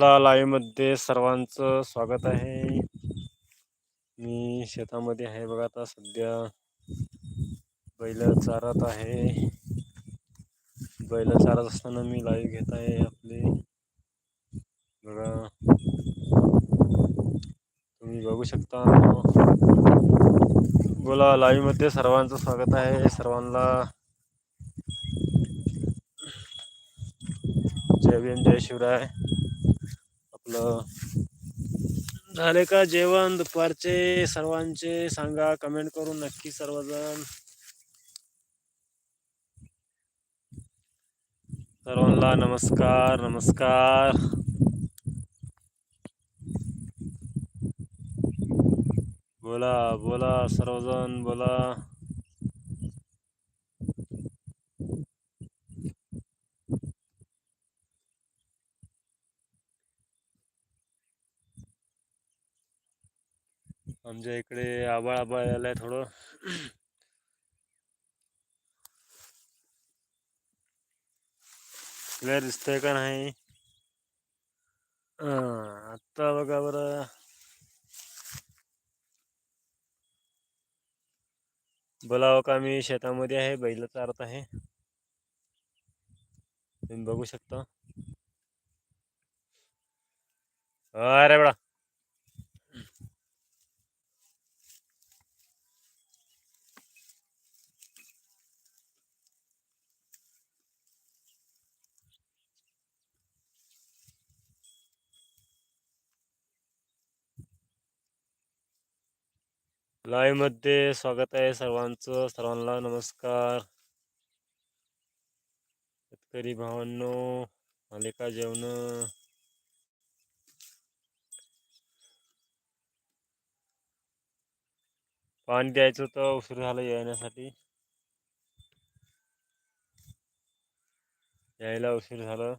लाईव्हमध्ये सर्वांचं स्वागत आहे. मी शेतामध्ये आहे बघा आता सध्या. बैल चारत आहे. बैल चारत असताना मी लाईव्ह घेत आहे आपले. बघा. तुम्ही बघू शकता. बोला लाईव्हमध्ये सर्वांचं स्वागत आहे. सर्वांना जय भीम जय शिवराय. आपलं. झाले का जेवण? दुपारचे सर्वांचे सांगा. कमेंट करून नक्की सर्वजण. सर्वांना नमस्कार नमस्कार. बोला बोला सर्वजण बोला. आमच्या इकडे आबाळ आबाळ आलाय थोडं. क्लिअर दिसतंय का नाही? आता आत्ता बघा बरं. बोलावं का मी? शेतामध्ये आहे बैल चारत आहे. तुम्ही बघू शकता. अरे बडा लाईव्हमध्ये स्वागत आहे सर्वांचं. सर्वांना नमस्कार. शेतकरी भावांनो मालिका जेवण. पाणी द्यायचं होतं उशीर झालं येण्यासाठी. यायला उशीर झालं.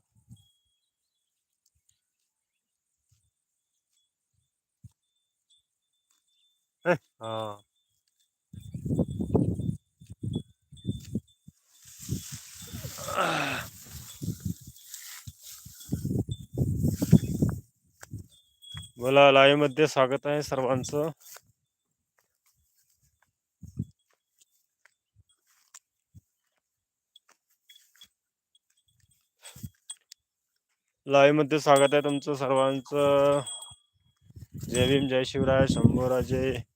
Eh. मला बोला लाईव्हमध्ये स्वागत आहे सर्वांचं. लाईव्हमध्ये स्वागत आहे तुमचं सर्वांचं. जय भीम जय शिवराय शंभूराजे.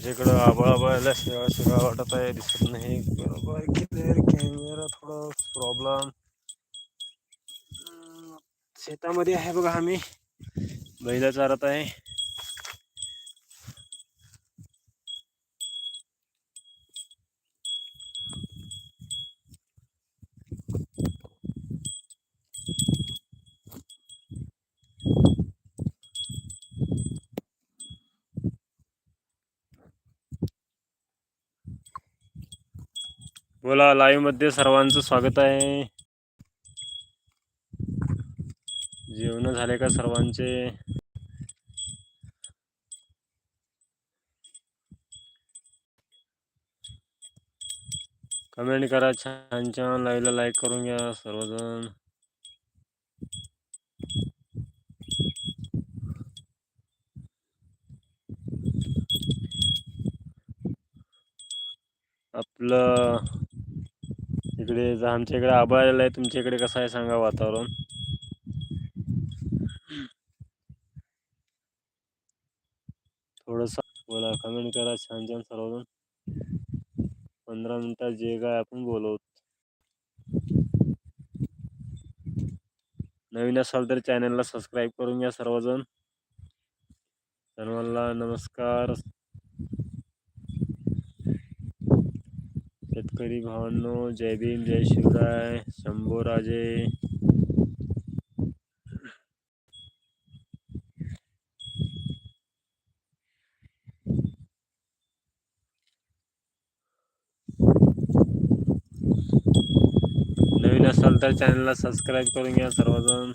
आमच्या इकडं आबा आबाळाला शिवा वाटत आहे दिसत नाही. बरोबर क्लिअर कॅमेरा थोडा प्रॉब्लेम शेतामध्ये आहे बघा आम्ही. बैल चारत आहे. बोला लाईव्हमध्ये सर्वांचं स्वागत आहे. जेवण झाले का सर्वांचे? कमेंट करा छान छान लाईव्हला लाईक करून घ्या सर्वजण. आपलं इकडे आमच्या इकडे आभाळ आलं आहे तुमच्या इकडे कसं आहे सांगा वातावरण? थोडस बोला कमेंट करा छान छान सर्वजण. पंधरा मिनिटात जे काय आपण बोलवत. नवीन असाल तर चॅनलला सबस्क्राईब करून घ्या सर्वजण. सर्वांना नमस्कार. शेतकरी भावांनो जय भीम जय शिवराय शंभूराजे नवीन असाल तर चॅनलला सबस्क्राईब करून घ्या सर्वजण.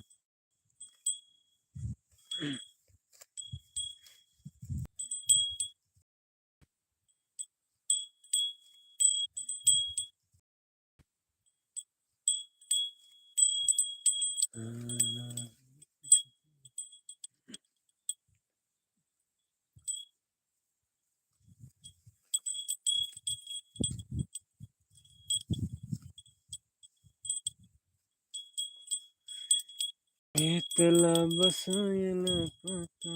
इतला बसायला पता